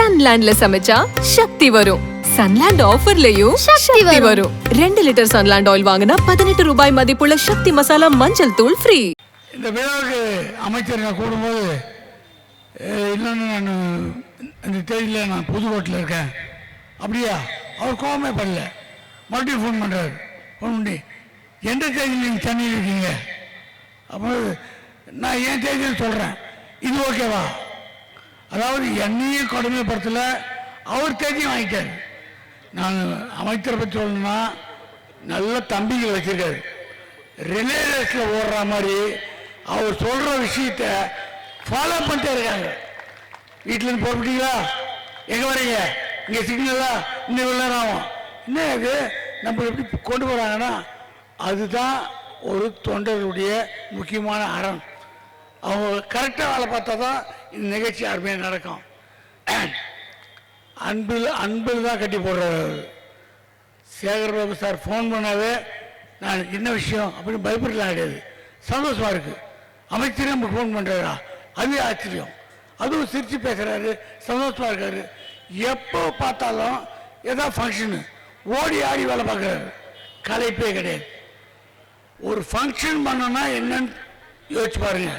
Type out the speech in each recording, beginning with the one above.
சன்லேண்ட்ல சமைச்சா சக்தி வரும். சன்லேண்ட் ஆஃபர்லயும் சக்தி வரும். ரெண்டு லிட்டர் சன்லேண்ட் ஆயில் வாங்கினா பதினெட்டு ரூபாய் மதிப்புள்ள சக்தி மசாலா மஞ்சள் தூள் ஃப்ரீ. இந்த விழாவுக்கு அமைச்சர் நான் கூடும்போது இன்னொன்று நான் இந்த தேதியில் நான் புதுக்கோட்டில் இருக்கேன். அப்படியா? அவர் கோவமே பண்ணல மறுபடியும் ஃபோன் பண்ணுறாரு ஃபோன் பண்ணி எந்த தேதியில் நீங்கள் சென்னையில் இருக்கீங்க? அப்போ நான் என் தேதியில் சொல்கிறேன் இது ஓகேவா அதாவது என்னையும் கொடுமைப்படுத்தலை அவர் தேதியும் வாங்கிட்டார். நான் அமைச்சரை பற்றி சொல்லணும்னா நல்ல தம்பிகள் வச்சிருக்காரு. ரிலே ரேஸில் ஓடுற மாதிரி அவர் சொல்கிற விஷயத்த ஃபாலோ பண்ணிட்டே இருக்காங்க. வீட்டிலேருந்து போட்டுட்டீங்களா எங்கே வரீங்க? இங்கே சிக்னலா? இன்னும் இவ்வளோ நேரம் ஆகும். என்ன இது? நம்ம எப்படி கொண்டு போகிறாங்கன்னா அதுதான் ஒரு தொண்டர்களுடைய முக்கியமான அறம். அவங்க கரெக்டாக வேலை பார்த்தா தான் இந்த நிகழ்ச்சி அருமையாக நடக்கும். அன்பில் அன்பில் தான் கட்டி போடுறாரு சேகர்பாபு சேகர் பாபு சார் ஃபோன் பண்ணாவே நான் என்ன விஷயம்? அப்படின்னு பயப்படலாம் கிடையாது சந்தோஷமாக இருக்கு. அமைச்சரே நமக்கு ஃபோன் பண்ணுறாரா அதுவே ஆச்சரியம். அதுவும் சிரித்து பேசுகிறாரு சந்தோஷமாக இருக்காரு. எப்போ பார்த்தாலும் ஏதோ ஃபங்க்ஷனு ஓடி ஆடி வேலை பார்க்குறாரு. கலைப்பே கிடையாது. ஒரு ஃபங்க்ஷன் பண்ணோன்னா என்னன்னு யோசிச்சு பாருங்க.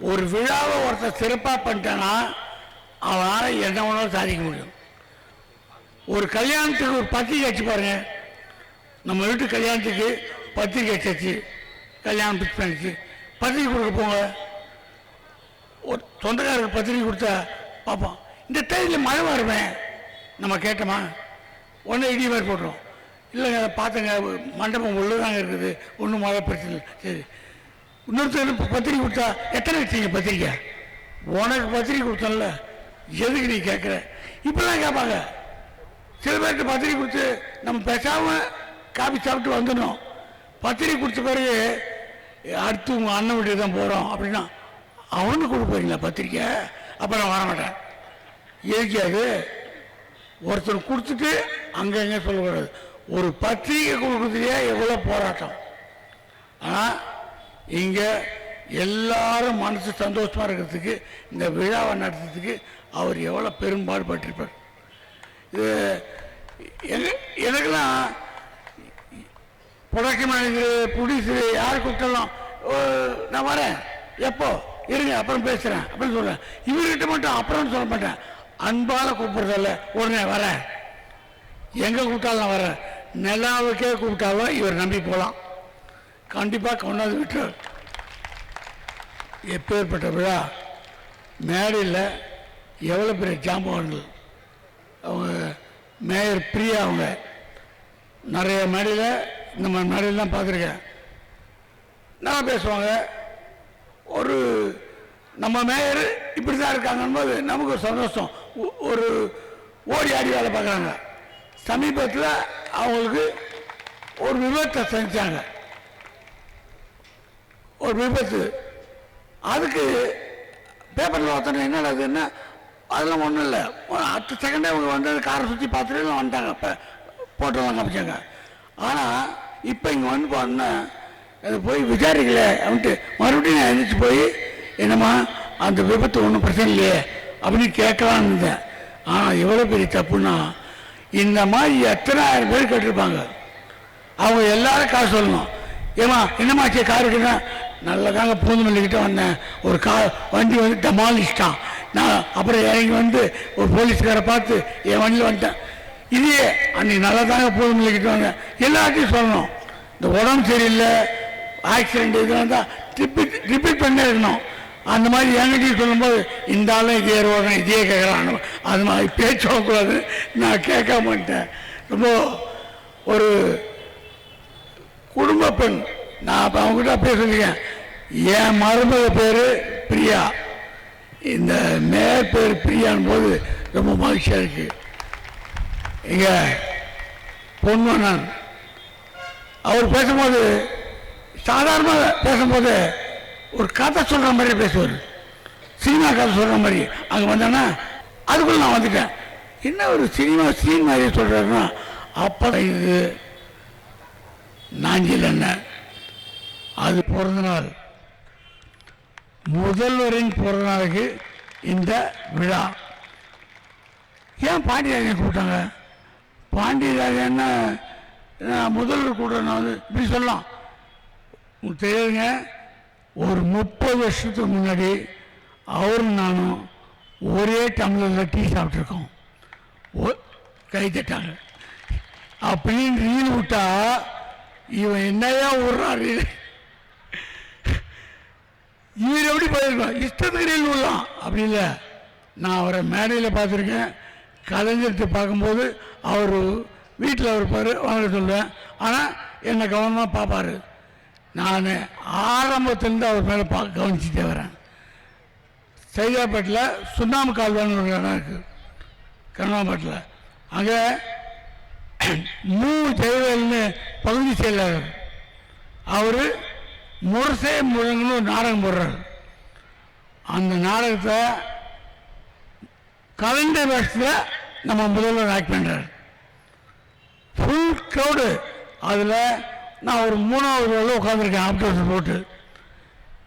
ஒரு விழாவை ஒருத்தர் சிறப்பாக பண்ணிட்டேன்னா அவனால் என்ன வேணாலும் சாதிக்க முடியும். ஒரு கல்யாணத்துக்கு ஒரு பத்திரிக்கை வச்சு பாருங்க. நம்ம வீட்டு கல்யாணத்துக்கு பத்திரிக்கை வச்சு கல்யாணம் பிக்ஸ் பண்ணிச்சு பத்திரிக்கை கொடுக்க போங்க. ஒரு சொந்தக்காரருக்கு பத்திரிக்கை கொடுத்தா பார்ப்போம். இந்த டைமில் மழை வருமே நம்ம கேட்டோமா? உடனே இடி மாதிரி போட்டுரும். இல்லைங்க அதை பார்த்தங்க மண்டபம் உள்ளதாங்க இருக்குது. ஒன்றும் மழை பிரச்சனை இல்லை. சரி. இன்னொருத்தர் பத்திரிக்கை கொடுத்தா எத்தனை வச்சீங்க பத்திரிக்கை? உனக்கு பத்திரிக்கை கொடுத்தோம்ல எதுக்கு நீ கேட்குற? இப்படிலாம் கேட்பாங்க. சில பேர்கிட்ட பத்திரிக்கை கொடுத்து நம்ம பேசாமல் காபி சாப்பிட்டு வந்துடணும். பத்திரிக்கை கொடுத்த பிறகு அடுத்து உங்கள் அண்ணன் வீட்டுக்கு தான் போகிறோம் அப்படின்னா அவனுக்கு கொடுப்பீங்களா பத்திரிக்கை? அப்போ நான் வர மாட்டேன். அது? ஒருத்தர் கொடுத்துட்டு அங்கே எங்கே சொல்லக்கூடாது. ஒரு பத்திரிக்கை கொடுக்குறதுலேயே எவ்வளோ போராட்டம். ஆனால் இங்கே எல்லாரும் மனசு சந்தோஷமாக இருக்கிறதுக்கு இந்த விழாவை நடத்துறதுக்கு அவர் எவ்வளோ பெரும்பாடு பட்டிருப்பார். இது எனக்குலாம் எனக்கெல்லாம் ப்ரொடக்ஷன் மேனேஜர் யார் கூப்பிட்டாலும் "ஓ, நான் வரேன். எப்போ? இருங்க அப்புறம் பேசுகிறேன் அப்படின்னு சொல்கிறேன் இவர்கிட்ட மட்டும் அப்புறம்னு சொல்ல மாட்டேன். அன்பால் கூப்பிட்றதில்ல. உடனே வரேன். எங்கே கூப்பிட்டாலும் நான் வரேன். நிலாவுக்கே கூப்பிட்டாலும் இவர் நம்பி போகலாம் கண்டிப்பாக கொண்டாந்து விட்டு எப்பேற்பட்ட விழா? மேடையில் எவ்வளோ பெரிய ஜாம்பவான்கள்? அவங்க மேயர் பிரியா அவங்க. நிறைய மேடையில் இந்த மாதிரி மேடையெல்லாம் பார்த்துருக்கேன். நல்லா பேசுவாங்க. ஒரு நம்ம மேயர் இப்படி தான் இருக்காங்கன்னும்போது நமக்கு ஒரு சந்தோஷம். ஒ- ஒரு ஓடி ஆடி வேலை பார்க்குறாங்க. சமீபத்தில் அவங்களுக்கு ஒரு விபத்தை செஞ்சாங்க. ஒரு விபத்து. அதுக்கு பேப்பரில் பார்த்தோன்னே என்னடா அது அதெல்லாம் ஒன்றும் இல்லை. அடுத்த செகண்டே அவங்க வந்து காரை சுற்றி பார்த்துட்டு எல்லாம் வந்துட்டாங்க இப்போ போட்டோலாம் காமிச்சாங்க. ஆனால் இப்போ இங்கே வந்து போனா அது போய் விசாரிக்கல அப்படின்ட்டு மறுபடியும் நான் எழுந்திரிச்சு போய் என்னம்மா அந்த விபத்து ஒன்றும் பிரச்சனை இல்லையே அப்படின்னு கேட்கலான்னு இருந்தேன். ஆனால் எவ்வளோ பெரிய தப்புன்னா இந்த மாதிரி எத்தனாயிரம் பேர் கேட்டிருப்பாங்க. அவங்க எல்லாரும் காசு சொல்லணும். ஏமா என்னம்மாச்சு கார் இருக்குன்னா நல்லதாக பூந்தமல்லிக்கிட்ட வந்தேன் ஒரு கா வண்டி வந்து டமாலிச்சிட்டான் நான் அப்புறம் இறங்கி வந்து ஒரு போலீஸ்காரை பார்த்து என் வண்டியில் வந்துட்டேன். இதையே அன்னைக்கு நல்லதாக பூந்தமல்லிக்கிட்ட வந்தேன் எல்லாத்தையும் சொல்லணும். இந்த உடம்பு சரியில்லை ஆக்சிடென்ட் இதெல்லாம் தான் ரிப்பீட் ரிப்பீட் பண்ணே இருக்கணும். அந்த மாதிரி என்கிட்டயும் சொல்லும்போது இந்த ஆளும் இதே ரோகம் இதே கேட்குறான் அது மாதிரி பேச்சு சொல்லக்கூடாது நான் கேட்க மாட்டேன் ரொம்ப ஒரு குடும்ப பெண் நான் அப்போ அவங்ககிட்ட அப்படியே சொல்லியிருக்கேன் என் மருமக பேர் பிரியா. இந்த மேயர் பேர் பிரியான் போது ரொம்ப மகிழ்ச்சியாக இருக்கு. இங்கே பொன்மனன் அவர் பேசும்போது சாதாரணமாக பேசும்போது ஒரு கதை சொல்கிற மாதிரி பேசுவார். சினிமா கதை சொல்கிற மாதிரி. அங்கே வந்தேன்னா அதுக்குள்ள நான் வந்துட்டேன். என்ன ஒரு சினிமா சீன் மாதிரி சொல்கிறாருன்னா அப்போ இது நாஞ்சில் என்ன அது பிறந்த நாள் முதல்வரின் பிறந்த நாளுக்கு இந்த விழா. ஏன் பாண்டியராஜன் கூப்பிட்டாங்க? பாண்டியராஜன் முதல்வர் கூட வந்து இப்படி சொல்லலாம். உங்களுக்கு தெரியுங்க ஒரு முப்பது வருஷத்துக்கு முன்னாடி அவரும் நானும் ஒரே டம்ளரில் டீ சாப்பிட்ருக்கோம் கை தட்டாங்க. அப்படின்னு ரீல் விட்டா இவன் என்னையா விடுறான் ரீல் இவர் எப்படி போயிருக்கோம் இஷ்டத்துக்கு அப்படி இல்லை. நான் அவரை மேடையில் பார்த்துருக்கேன். கலைஞர்கிட்ட பார்க்கும்போது அவர் வீட்டில் இருப்பார் வாங்க சொல்லுவேன். ஆனால் என்னை கவனமாக பார்ப்பாரு. நான் ஆரம்பத்துலேருந்து அவர் மேலே பா கவனிச்சுட்டே வரேன். சைதாப்பேட்டில் சுண்ணாம்பு கால்வான்னு ஒரு இடம் இருக்குது கருணாம்பேட்டில் அங்கே மூணு ஜெயவேல்னு பகுதி செயலாளர். அவர் முரசே முழங்குன்னு ஒரு நாடகம் போடுறாரு. அந்த நாடகத்தை கலைஞர் வருஷத்தில் நம்ம முதல்வர் ஆக்ட் பண்ணுறார் ஃபுல் க்ரௌடு அதில் நான் ஒரு மூணாவது ரோல உட்காந்துருக்கேன் ஆப்டர்ஸ் போட்டு.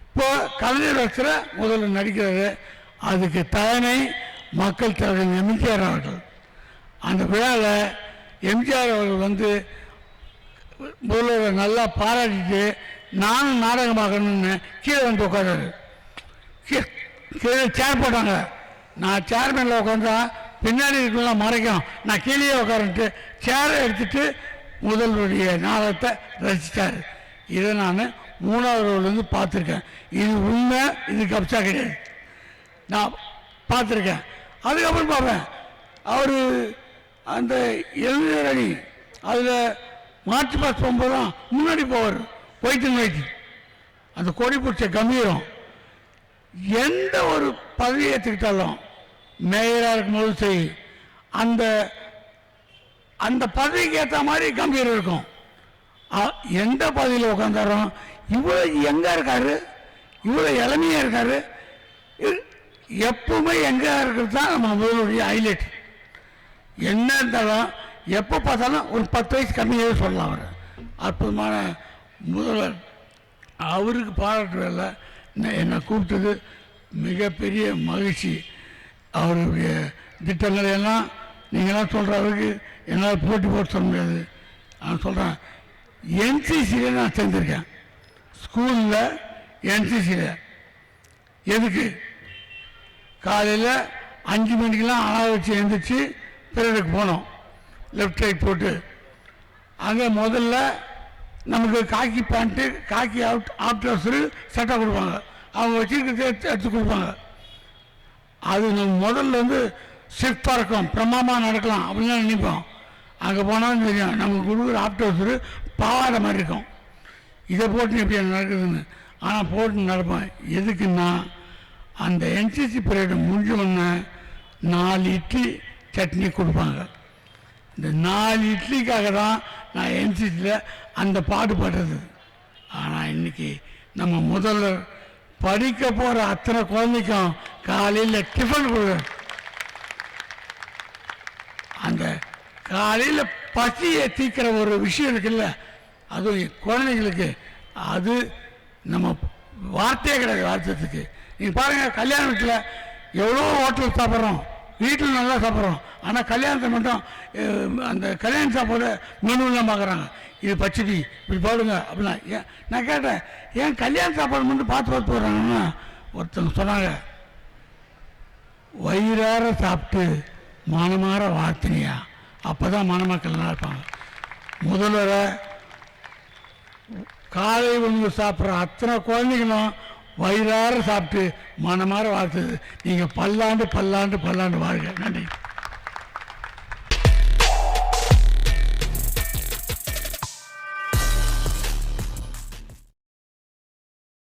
இப்போ கலைஞர் வருஷத்தில் முதல்வர் நடிக்கிறாரு. அதுக்கு தலைமை மக்கள் தலைவர் எம்ஜிஆர் அவர்கள். அந்த விழாவில் எம்ஜிஆர் அவர்கள் வந்து முதல்வரை நல்லா பாராட்டிட்டு நானும் நாடகமாகணும்னு கீழே வந்து உட்கார்றாரு. கீ- கீழே சேர் போட்டாங்க. நான் சேர்மேனில் உட்காந்தா பின்னாடி இருக்கலாம் மறைக்கும். நான் கீழே உட்காரன்ட்டு சேரை எடுத்துட்டு முதல்வருடைய நாடகத்தை ரசித்தார் இதை நான் மூணாவது ரோலேருந்து பார்த்துருக்கேன். இது உண்மை இது கப்சா கிடையாது. நான் பார்த்துருக்கேன். அதுக்கப்புறம் பார்ப்பேன். அவர் அந்த இளைஞர் அணி அதில் மார்ச் பாஸ் போகும்போதுலாம் முன்னாடி போவார். ஒயிட் அண்ட் அந்த கொடி பிடிச்ச கம்பீரம். எந்த ஒரு பதவி ஏற்றுக்கிட்டாலும் மேயராக இருக்கும்போது சரி அந்த அந்த பதவிக்கு ஏற்ற மாதிரி கம்பீரம் இருக்கும். எந்த பதவியில் உட்காந்தாரும் இவ்வளோ எங்கே இருக்காரு இவ்வளோ இளமையாக இருக்காரு. எப்பவுமே எங்கே இருக்கிறது தான் நம்ம முதலுடைய ஹைலைட். என்ன இருந்தாலும் எப்போ பார்த்தாலும் ஒரு பத்து வயசு கம்மியாகவே சொல்லலாம் அவர். அற்புதமான முதல்வர் அவருக்கு பாராட்டு வேலை நான் என்னை கூப்பிட்டது மிகப்பெரிய மகிழ்ச்சி. அவருடைய திட்டங்களை எல்லாம் நீங்களாம் சொல்கிற அளவுக்கு என்னால் போட்டி போட்டு சொல்ல முடியாது. நான் சொல்கிறேன் என்சிசியில் நான் சேர்ந்திருக்கேன். ஸ்கூலில் என்சிசியில் எதுக்கு? காலையில் அஞ்சு மணிக்கெல்லாம் அழ வச்சு எழுந்திரிச்சு பிறருக்கு போனோம். லெஃப்ட் ரைட் போட்டு. அங்கே முதல்ல நமக்கு காக்கி பேண்ட்டு காக்கி அவுட் ஆஃப் ட்ரௌசரு சட்டை கொடுப்பாங்க. அவங்க வச்சுருக்கிறத எடுத்து எடுத்து கொடுப்பாங்க. அது நம்ம முதல்ல வந்து சிற்பாக இருக்கும். பிரமாமாக நடக்கலாம் அப்படின்னு நினைப்போம். அங்கே போனாலும் தெரியும் நமக்கு கொடுக்குற ஆஃப் ட்ரௌசரு பாவாடை மாதிரி இருக்கும். இதை போட்டு எப்படி நடக்குதுன்னு. ஆனால் போட்டு நடப்பேன் எதுக்குன்னா அந்த என்சிசி பீரியட் முடிஞ்ச உடனே நாலு இட்லி சட்னி கொடுப்பாங்க. இந்த நாலு இட்லிக்காக தான் நான் என்சிசியில் அந்த பாடுபடுறது ஆனால் இன்னைக்கு நம்ம முதல்ல படிக்க போகிற அத்தனை குழந்தைக்கும் காலையில் டிஃபன் கொடு அந்த காலையில் பசியை தீக்கிற ஒரு விஷயம் இருக்குல்ல அதுவும் குழந்தைங்களுக்கு அது நம்ம வார்த்தையே கிடையாது வார்த்தைக்கு நீங்கள் பாருங்கள் கல்யாண வீட்டில் எவ்வளோ ஹோட்டல் சாப்பிட்றோம். வீட்டில் நல்லா சாப்பிட்றோம். ஆனால் கல்யாணத்தை மட்டும் அந்த கல்யாண சாப்பாடு மெனுலாம் பார்க்குறாங்க இது பச்சடி இப்படி போடுங்க அப்படின்னா ஏன் நான் கேட்டேன் ஏன் கல்யாண சாப்பாடு மட்டும் பார்த்து பார்த்து போடுறாங்கன்னா ஒருத்தவங்க சொன்னாங்க வயிறார சாப்பிட்டு மனமாற வாழ்த்தினியா. அப்போ தான் மணமக்கள் நல்லா இருப்பாங்க. முதல்வரை காலை உணவு சாப்பிட்ற அத்தனை குழந்தைங்களும் வயிறார சாப்பிட்டு மனமாற வாழ்த்து. நீங்கள் பல்லாண்டு பல்லாண்டு பல்லாண்டு வாழ்க. நன்றி.